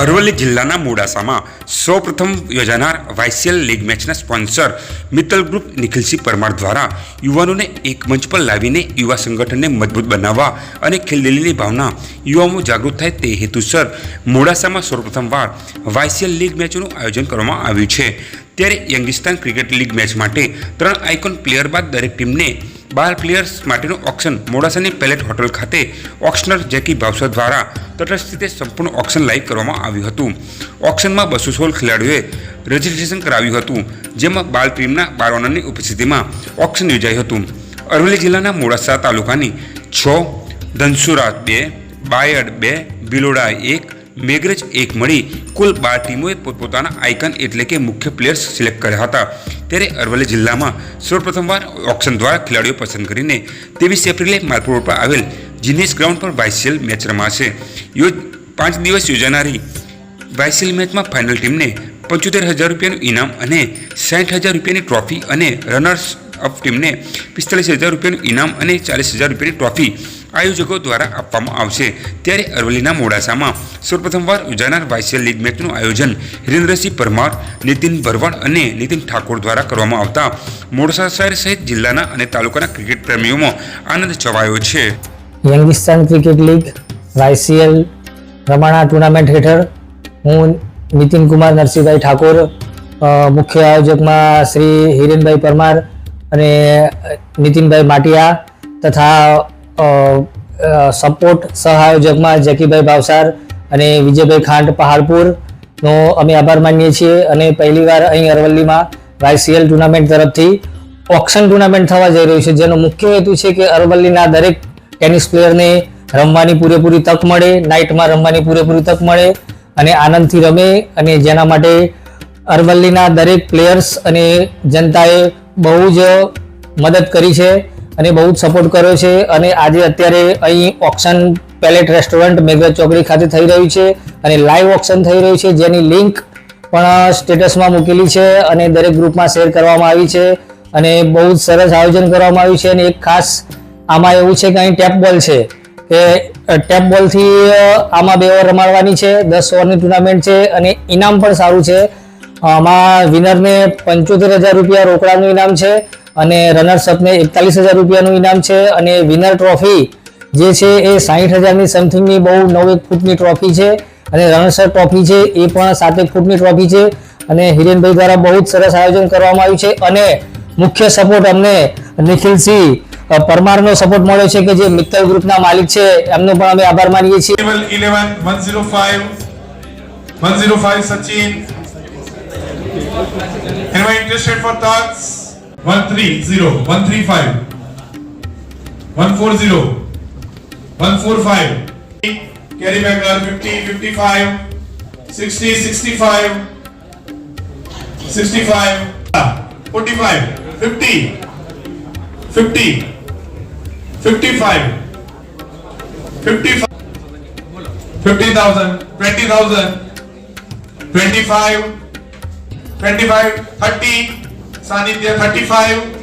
અરવલ્લી જિલ્લાના મોડાસામાં સૌપ્રથમ યોજાનાર વાયસીએલ લીગ મેચના સ્પોન્સર મિત્તલ ગ્રુપ નિખિલસિંહ પરમાર દ્વારા યુવાનોને એક મંચ પર લાવીને યુવા સંગઠનને મજબૂત બનાવવા અને ખેલદિલીની ભાવના યુવાઓમાં જાગૃત થાય તે હેતુસર મોડાસામાં સૌપ્રથમવાર વાયસીએલ લીગ મેચોનું આયોજન કરવામાં આવ્યું છે. ત્યારે યંગિસ્તાન ક્રિકેટ લીગ મેચ માટે ત્રણ આઇકોન પ્લેયર બાદ દરેક ટીમને બાર પ્લેયર્સ માટેનું ઓક્શન. મોડાસાની પેલેટ હોટલ ખાતે ઓક્શનર જેકી ભાવસર દ્વારા તટસ્થ રીતે સંપૂર્ણ ઓક્શન લાઈવ કરવામાં આવ્યું હતું. ઓક્શનમાં બસો સોળ ખેલાડીઓએ રજીસ્ટ્રેશન કરાવ્યું હતું, જેમાં બાલ ટીમના બારવાનાની ઉપસ્થિતિમાં ઓક્શન યોજાયું હતું. અરવલ્લી જિલ્લાના મોડાસા તાલુકાની છ, ધનસુરા બે, બાયડ બે, બિલોડા એક મેઘરજ એક મળી કુલ બાર ટીમોએ પોતપોતાના આઇકન એટલે કે મુખ્ય પ્લેયર્સ સિલેક્ટ કર્યા હતા. ત્યારે અરવલ્લી જિલ્લામાં સૌપ્રથમવાર ઓક્શન દ્વારા ખેલાડીઓ પસંદ કરીને ત્રેવીસ એપ્રિલે માલપુર પર આવેલ જીનેસ ગ્રાઉન્ડ પર વાયસીએલ મેચ રમાશે. યોજ પાંચ દિવસ યોજાનારી વાયસીએલ મેચમાં ફાઇનલ ટીમને પંચોતેર હજાર રૂપિયાનું ઇનામ અને સાઠ હજાર રૂપિયાની ટ્રોફી અને રનર્સ અપ ટીમને પિસ્તાલીસ હજાર રૂપિયાનું ઇનામ અને ચાલીસ હજાર રૂપિયાની ટ્રોફી આયોજકો દ્વારા આપવામાં આવશે. ત્યારે અરવલ્લીના મોડાસામાં સૌપ્રથમવાર યોજાનાર વાયસીએલ લીગ મેચનું આયોજન હિરેન્દ્રસિંહ પરમાર, નીતિન ભરવાડ અને નીતિન ઠાકોર દ્વારા કરવામાં આવતા. મોડાસા શહેર સહિત જિલ્લાના અને તાલુકાના ક્રિકેટ પ્રેમીઓમાં આનંદ છવાયો છે. યંગિસ્તાન ક્રિકેટ લીગ વાયસીએલ રમાણા ટુર્નામેન્ટ હેઠળ હું નીતિન કુમાર, નરસિંહભાઈ ઠાકોર મુખ્ય આયોજકમાં શ્રી હિરેનભાઈ પરમાર અને નીતિનભાઈ માટિયા તથા સપોર્ટ સહાયોજકમાં જકીભાઈ ભાવસાર અને વિજયભાઈ ખાંડ પહાડપુરનો અમે આભાર માનીએ છીએ અને પહેલીવાર અહીં અરવલ્લીમાં વાયસીએલ ટુર્નામેન્ટ તરફથી ઓક્શન ટુર્નામેન્ટ થવા જઈ રહ્યું છે. જેનો મુખ્ય હેતુ છે કે અરવલ્લીના દરેક ટેનિસ પ્લેયરને રમવાની પૂરેપૂરી તક મળે, નાઇટમાં રમવાની પૂરેપૂરી તક મળે અને આનંદથી રમે અને જેના માટે અરવલ્લીના દરેક પ્લેયર્સ અને જનતાએ બહુ જ મદદ કરી છે. અને બહુ જ સપોર્ટ કર્યો છે. અને આજે અત્યારે અહીં ઓક્શન પેલેટ રેસ્ટોરન્ટ મેઘરજ ચોકડી ખાતે થઈ રહ્યું છે અને લાઈવ ઓક્શન થઈ રહ્યું છે. જેની લિંક પણ સ્ટેટસમાં મૂકેલી છે અને દરેક ગ્રુપમાં શેર કરવામાં આવી છે અને બહુ જ સરસ આયોજન કરવામાં આવ્યું છે. અને એક ખાસ આમાં એવું છે કે અહીં ટેપ બોલ છે કે ટેપ બોલથી આમાં બે ઓવર રમાડવાની છે, દસ ઓવરની ટુર્નામેન્ટ છે અને ઇનામ પણ સારું છે. આમાં વિનરને પંચોતેર હજાર રૂપિયા રોકડાનું ઇનામ છે અને રનર્સઅપને એકતાલીસ હજાર રૂપિયાનું ઇનામ છે અને વિનર ટ્રોફી જે છે એ સાહીઠ હજારની સમથિંગની બહુ નવ એક ફૂટની ટ્રોફી છે અને રનર્સઅપ ટ્રોફી છે એ પણ સાત એક ફૂટની ટ્રોફી છે અને હિરેનભાઈ દ્વારા બહુ જ સરસ આયોજન કરવામાં આવ્યું છે અને મુખ્ય સપોર્ટ અમને નિખિલસિંહ પરમારનો સપોર્ટ મળ્યો છે કે જે મિત્તલ ગ્રુપના માલિક છે એમનો પણ અમે આભાર માનીએ છીએ 11, 105, 105 Sachin. Anyone interested for thoughts? 130, 135, 140, 145. Carry backer 50, 55, 60, 65, 65, ah, 45, 50, 50, 55, 55. 50,000, 20,000, 25, 25, 30, Sanidhya 35,